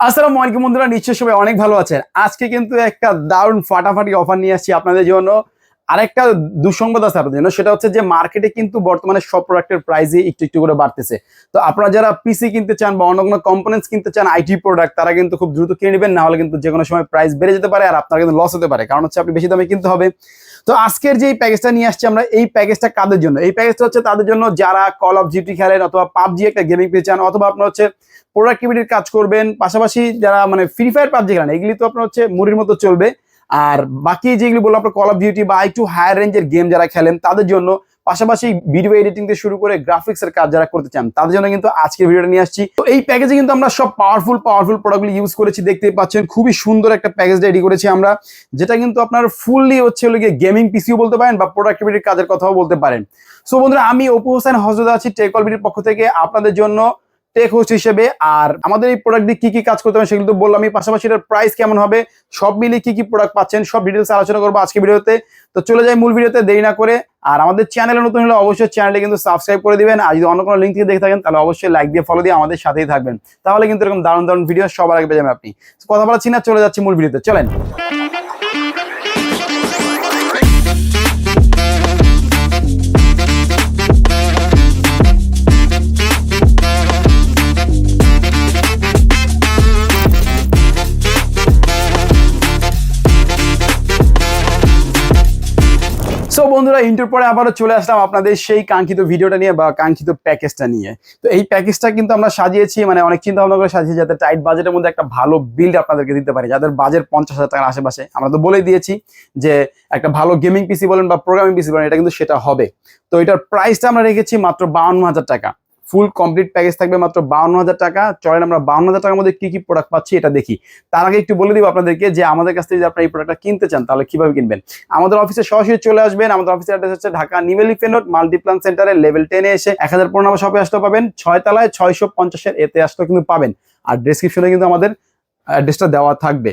আসসালামু আলাইকুম বন্ধুরা নিশ্চয় সবাই অনেক ভালো আছেন। আজকে কিন্তু একটা দারুণ ফাটাফাটি অফার নিয়ে আসছি আপনাদের জন্য। আরেকটা দুঃসংবাদ আছে আপনাদের জন্য, সেটা হচ্ছে যে মার্কেটে কিন্তু বর্তমানে সব প্রোডাক্টের প্রাইসই একটু একটু করে বাড়তেছে। তো আপনারা যারা পিসি কিনতে চান বা অন্য কোনো কম্পোনেন্টস কিনতে চান আইটি প্রোডাক্ট তারা কিন্তু খুব দ্রুত কিনে নেবেন না হলে কিন্তু যে কোনো সময় প্রাইস বেড়ে যেতে পারে আর আপনার কিন্তু লস হতে পারে। কারণ হচ্ছে আপনি বেশি দামে কিনতে হবে। তো আজকের যে প্যাকেজটা নিয়ে আসছি আমরা, এই প্যাকেজটা কাদের জন্য? এই প্যাকেজটা হচ্ছে তাদের জন্য যারা কল অফ জিটি খেলেন অথবা পাবজি একটা গেমিং পেয়ে চান, অথবা আপনার হচ্ছে প্রোডাক্টিভিটির কাজ করবেন, পাশাপাশি যারা মানে ফ্রি ফায়ার পাবজি খেলেন, এগুলি তো আপনার হচ্ছে মুড়ির মতো চলবে। আর বাকি যেগুলি বললাম আপনার কল অফ ডিউটি বা একটু হায়ার রেঞ্জের গেম যারা খেলেন, তাদের জন্য পাশাপাশি ভিডিও এডিটিং থেকে শুরু করে গ্রাফিক্স এর কাজ যারা করতে চান, তাদের জন্য কিন্তু আজকের ভিডিওটা নিয়ে আসছি। তো এই প্যাকেজে কিন্তু আমরা সব পাওয়ারফুল পাওয়ারফুল প্রোডাক্টগুলো ইউজ করেছি দেখতে পাচ্ছেন, খুবই সুন্দর একটা প্যাকেজ রেডি করেছি আমরা, যেটা কিন্তু আপনার ফুললি হচ্ছে হলো গেমিং পিসিও বলতে পারেন বা প্রোডাক্টিভিটির কাজের কথাও বলতে পারেন। সো বন্ধুরা, আমি অপু হোসেন হজরত আছি টেকল বিডির পক্ষ থেকে। আপনাদের জন্য টেক হোস্ট হিসেবে, আর আমাদের এই প্রোডাক্ট দিয়ে কি কি কাজ করতে হবে সেগুলো তো বললাম পাশাপাশি এটার প্রাইস কেমন হবে, সব মিলিয়ে কি কি প্রোডাক্ট পাচ্ছেন, সব ডিটেলস আলোচনা করব আজকে ভিডিওতে। তো চলে যাই মূল ভিডিওতে, দেরি না করে। আর আমাদের চ্যানেলে নতুন হলে অবশ্যই চ্যানেলে কিন্তু সাবস্ক্রাইব করে দিবেন, আর যদি অন্য কোনো লিঙ্ক থেকে দেখে থাকেন, তাহলে অবশ্যই লাইক দিয়ে ফলো দিয়ে আমাদের সাথেই থাকবেন। তাহলে কিন্তু এরকম দারুণ দারুণ ভিডিও সবার আগে পেয়ে যাবেন আপনি। কথা বলাচ্ছি না চলে যাচ্ছি মূল ভিডিওতে, চলেন। বন্ধুরা ইন্টার পরে আবারও চলে আসলাম আপনাদের সেই কাঙ্ক্ষিত ভিডিওটা নিয়ে বা কাঙ্ক্ষিত প্যাকেজটা নিয়ে। তো এই প্যাকেজটা কিন্তু আমরা সাজিয়েছি মানে অনেক চিন্তা ভাবনা করে সাজিয়েছি যাতে টাইট বাজেটের মধ্যে একটা ভালো বিল্ড আপনাদেরকে দিতে পারি। যাদের বাজেট পঞ্চাশ হাজার টাকার আশেপাশে, আমরা তো বলে দিয়েছি যে একটা ভালো গেমিং পিসি বলেন বা প্রোগ্রামিং পিসি বলেন, এটা কিন্তু সেটা হবে। তো এটার প্রাইসটা আমরা রেখেছি মাত্র বাউন্ন হাজার টাকা। ফুল কমপ্লিট প্যাকেজ থাকবে মাত্র বাউন্ন হাজার টাকা। চলেন আমরা বাউন্ন হাজার টাকার মধ্যে কি কি প্রোডাক্ট পাচ্ছি এটা দেখি। তার আগে একটু বলে দিব আপনাদেরকে যে আমাদের কাছ থেকে যদি আপনারা এই প্রোডাক্টটা কিনতে চান, তাহলে কীভাবে কিনবেন? আমাদের অফিসে সরাসরি চলে আসবেন। আমাদের অফিসের অ্যাড্রেস হচ্ছে ঢাকা নিমেলি ফেনোট মাল্টিপ্লান সেন্টারে লেভেল টেনে এসে এক হাজার পনেরো নম্বর শপে আসতে পাবেন। ছয় তলায় ছয়শো পঞ্চাশের এতে আসতে কিন্তু পাবেন। আর ডেসক্রিপশনে কিন্তু আমাদের অ্যাড্রেসটা দেওয়া থাকবে।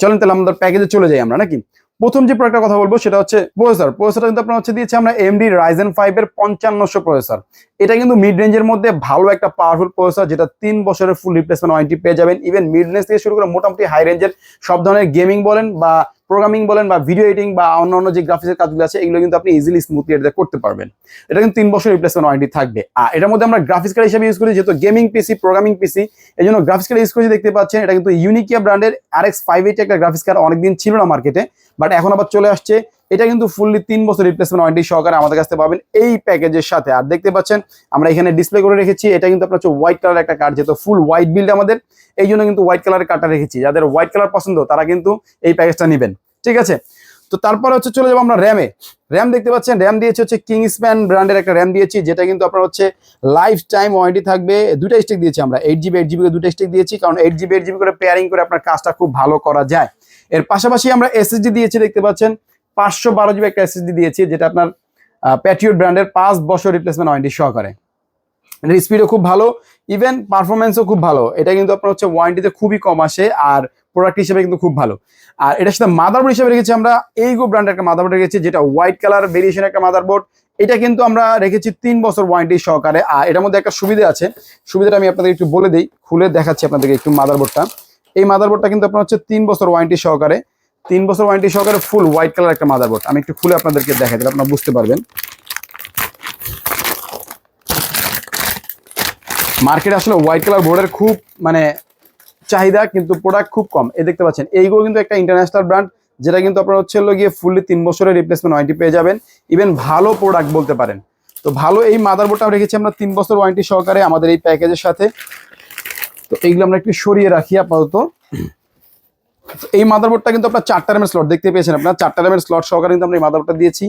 চলেন তাহলে আমাদের প্যাকেজে চলে যাই আমরা, নাকি? প্রথম যে প্রোডাক্টের কথা বলব সেটা হচ্ছে প্রসেসর প্রসেসরটা কিন্তু আপনার হচ্ছে দিয়েছে আমরা এমডি রাইজেন ফাইভ এর পঞ্চান্নশো প্রসেসর এটা কিন্তু মিড রেঞ্জের মধ্যে ভালো একটা পাওয়ারফুল প্রসেসর যেটা তিন বছরের ফুল রিপ্লেসমেন্ট ওয়ারেন্টি পেয়ে যাবেন। ইভেন মিড রেঞ্জ থেকে শুরু করে মোটামুটি হাই রেঞ্জের সব ধরনের গেমিং বলেন বা প্রোগ্রামিং বলেন বা ভিডিও এডিটিং বা অন্য অন্য যে গ্রাফিক্সের কাজগুলো আছে, এগুলো কিন্তু আপনি ইজিলি স্মুথলি এটা করতে পারবেন। এটা কিন্তু তিন বছর রিপ্লেসমেন্ট ওয়ারেন্টি থাকবে। আর এটার মধ্যে আমরা গ্রাফিক্স কার্ড হিসেবে ইউজ করি, যেহেতু গেমিং পিসি প্রোগ্রামিং পিসি এই জন্য গ্রাফিক্স কার্ড ইউজ করে দেখতে পাচ্ছেন, এটা কিন্তু ইউনিকিয়া ব্র্যান্ডের আর এক্স ফাইভ এইটি একটা গ্রাফিক্স কার্ড অনেকদিন ছিল না মার্কেটে বাট এখন আবার চলে আসছে। এটা কিন্তু ফুললি তিন বছর রিপ্লেসমেন্ট ওয়ারেন্টি সহকারে আমাদের কাছে পাবেন এই প্যাকেজের সাথে। আর দেখতে পাচ্ছেন, আমরা এখানে ডিসপ্লে করে রেখেছি। এটা কিন্তু আপনার হচ্ছে হোয়াইট কালার একটা কার্ড যেহেতু ফুল হোয়াইট বিল্ড আমাদের, এই জন্য কিন্তু হোয়াইট কালারের কার্ডটা রেখেছি। যাদের হোয়াইট কালার পছন্দ, তারা কিন্তু এই প্যাকেজটা নেবেন। ঠিক আছে? তো তারপরে হচ্ছে চলে যাব আমরা র্যামে র্যাম দেখতে পাচ্ছেন র্যাম দিয়েছে হচ্ছে কিং স্প্যান ব্র্যান্ডের একটা র্যাম দিয়েছি, যেটা কিন্তু আপনার হচ্ছে লাইফ টাইম ওয়ারেন্টি থাকবে। দুটা স্টিক দিয়েছি আমরা এইট জিবি এইট জিবি দুটো স্টিক দিয়েছি, কারণ এইট জিবি এইট জিবি করে পেয়ারিং করে আপনার কাজটা খুব ভালো করা যায়। এর পাশাপাশি আমরা এসএসডি দিয়েছি, দেখতে পাচ্ছেন। পাঁচশো বারো জিবি একটা এসএসডি দিয়েছি, যেটা আপনার প্যাটিউড ব্র্যান্ডের পাঁচ বছর রিপ্লেসমেন্ট ওয়ারেন্টি সহকারে। এটার স্পিডও খুব ভালো ইভেন পারফরমেন্সও খুব ভালো। এটা কিন্তু আপনার হচ্ছে ওয়ারেন্টিতে খুবই কম আসে, আর প্রোডাক্ট হিসেবে কিন্তু খুব ভালো। আর এটার সাথে মাদারবোর্ড হিসেবে রেখেছি আমরা এইগো ব্র্যান্ডের একটা মাদারবোর্ড রেখেছি, যেটা হোয়াইট কালার ভেরিয়েশন একটা মাদারবোর্ড এটা কিন্তু আমরা রেখেছি তিন বছর ওয়ারেন্টি সহকারে। আর এটার মধ্যে একটা সুবিধা আছে, সুবিধাটা আমি আপনাদের একটু বলে দিই, খুলে দেখাচ্ছি আপনাদেরকে একটু মাদারবোর্ডটা এই মাদারবোর্ডটা কিন্তু আপনার হচ্ছে তিন বছর ওয়ারেন্টি সহকারে। তিন বছর ওয়ারেন্টি সহকারে ফুল হোয়াইট কালার একটা মাদারবোর্ড আমি একটু খুলে আপনাদেরকে দেখাই তাহলে আপনারা বুঝতে পারবেন। মার্কেটে আসলে হোয়াইট কালার বোর্ডের খুব মানে চাহিদা, কিন্তু প্রোডাক্ট খুব কম। এ দেখতে পাচ্ছেন, এইগুলো কিন্তু একটা ইন্টারন্যাশনাল ব্র্যান্ড যেটা কিন্তু আপনার হচ্ছে হলো গিয়ে ফুললি তিন বছরের রিপ্লেসমেন্ট ওয়ারেন্টি পেয়ে যাবেন। ইভেন ভালো প্রোডাক্ট বলতে পারেন। তো ভালো এই মাদারবোর্ডটা রেখেছি আমরা তিন বছর ওয়ারেন্টি সহকারে আমাদের এই প্যাকেজের সাথে। তো এইগুলো আমরা একটু সরিয়ে রাখি আপাতত। এই মাদারবোর্ডটা কিন্তু আপনার চারটা র্যামের স্লট দেখতে পেয়েছেন আপনার? চারটা র্যামের স্লট সহকারে কিন্তু আমরা এই মাদারবোর্ডটা দিয়েছি।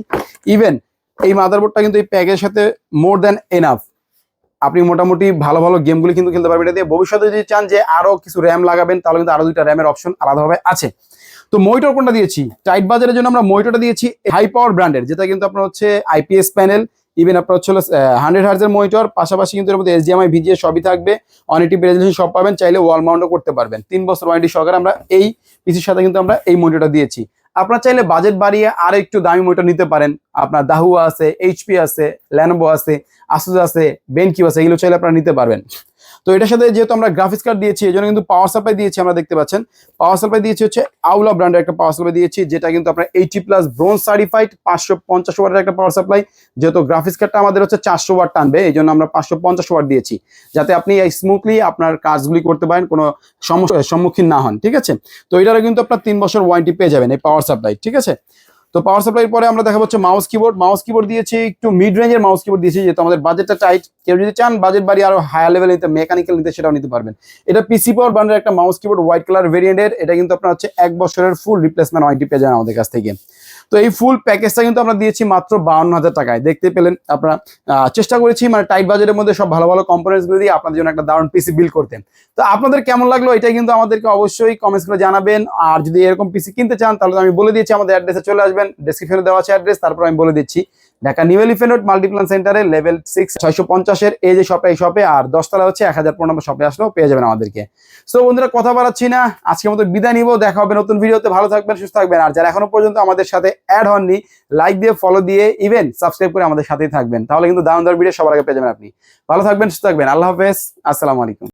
ইভেন এই মাদারবোর্ডটা কিন্তু এই প্যাকেজের সাথে মোর দ্যান এনাফ আপনি মোটামুটি ভালো ভালো গেমগুলি কিন্তু খেলতে পারবেন। এটা দিয়ে ভবিষ্যতে যদি চান যে আরও কিছু র্যাম লাগাবেন, তাহলে কিন্তু আরও দুইটা র্যামের অপশন আলাদাভাবে আছে। তো মনিটর কোনটা দিয়েছি? টাইট বাজারের জন্য আমরা মনিটরটা দিয়েছি হাই পাওয়ার ব্র্যান্ডের যেটা কিন্তু আপনার হচ্ছে আইপিএস প্যানেল ইভেন আপনার হচ্ছে হান্ড্রেড হার্জের মনিটর পাশাপাশি কিন্তু এর মধ্যে এসডিএমআই ভিজিএ সবই থাকবে। অনেকটি রেজলিউশন সব পাবেন, চাইলে ওয়াল মাউন্টও করতে পারবেন। তিন বছর ওয়ারেন্টি সহকারে আমরা এই পিসির সাথে কিন্তু আমরা এই মনিটরটা দিয়েছি। আপনার চাইলে বাজেট বাড়িয়ে আর একটু দামি মনিটর নিতে পারেন। আপনার দাহুয়া আছে এইচপি আছে ল্যানবো আছে আসুস আছে বেনকিউ আছে, এগুলো চাইলে আপনারা নিতে পারবেন। তো এটার সাথে যেহেতু আমরা গ্রাফিক্স কার্ড দিয়েছি এই জন্য কিন্তু পাওয়ার সাপ্লাই দিয়েছি আমরা দেখতে পাচ্ছেন। পাওয়ার সাপ্লাই দিয়েছি হচ্ছে আউলা ব্র্যান্ডের একটা পাওয়ার সাপ্লাই দিয়েছি, যেটা কিন্তু আপনার এইটি প্লাস ব্রোঞ্জ সার্টিফাইড পাঁচশো পঞ্চাশ ওয়াটের একটা পাওয়ার সাপ্লাই যেহেতু গ্রাফিক্স কার্ডটা আমাদের হচ্ছে চারশো ওয়াট টানবে এই জন্য আমরা পাঁচশো পঞ্চাশ ওয়াট দিয়েছি, যাতে আপনি স্মুথলি আপনার কাজগুলি করতে পারেন, কোনো সমস্যার সম্মুখীন না হন, ঠিক আছে? তো এটারও কিন্তু আপনার তিন বছর ওয়ারেন্টি পেয়ে যাবেন এই পাওয়ার সাপ্লাই ঠিক আছে? তো পাওয়ার সাপ্লাই পরে আমরা দেখা হচ্ছে মাউস কিবোর্ড মাউস কিবোর্ড দিয়েছি একটু মিড রেঞ্জের মাউস কিবোর্ড দিয়েছি, যেহেতু আমাদের বাজেটটা টাইট কেউ যদি চান বাজেট বাড়ি আরও হায়ার লেভেল নিতে মেকানিক্যাল নিতে সেটাও নিতে পারবেন। এটা পিসি পাওয়ার ব্র্যান্ডের একটা মাউস কিবোর্ড হোয়াইট কালার ভেরিয়েন্টের এটা কিন্তু আপনার হচ্ছে এক বছরের ফুল রিপ্লেসমেন্ট ওয়ারেন্টি পেয়ে যান আমাদের কাছ থেকে। তো এই ফুল প্যাকেজটা কিন্তু আমরা দিয়েছি মাত্র বাউন্ন হাজার টাকায়। দেখতে পেলেন আপনারা চেষ্টা করেছি মানে টাইট বাজেটের মধ্যে সব ভালো ভালো কম্পোনেন্টসগুলো দিয়ে আপনাদের জন্য একটা দারুণ পিসি বিল করতেন তো আপনাদের কেমন লাগল এটা কিন্তু আমাদেরকে অবশ্যই কমেন্টস করে জানাবেন। আর যদি এরকম পিসি কিনতে চান, তাহলে আমি বলে দিচ্ছি আমাদের অ্যাড্রেসে চলে আসবেন। ডেসক্রিপশনে দেওয়া আছে অ্যাড্রেস তারপর আমি বলে দিচ্ছি। ঢাকা নিউ এলিফেন্ট মাল্টিপ্লান সেন্টারে লেভেল সিক্স ছয়শো পঞ্চাশের এই যে শপে এই শপে আর দশতলা হচ্ছে এক হাজার পনেরো শপে আসলেও পেয়ে যাবেন আমাদেরকে। সো বন্ধুরা, কথা বাড়াচ্ছি না আজকে মতো বিদায় নিবো, দেখা হবে নতুন ভিডিওতে, ভালো থাকবেন, সুস্থ থাকবেন, আর যারা এখনও পর্যন্ত আমাদের সাথে অ্যাড হননি লাইক দিয়ে ফলো দিয়ে ইভেন সাবস্ক্রাইব করে আমাদের সাথেই থাকবেন। তাহলে কিন্তু দাম দর ভিডিও সবার আগে পেয়ে যাবেন আপনি। ভালো থাকবেন, সুস্থ থাকবেন, আল্লাহ হাফেজ, আসসালামু আলাইকুম।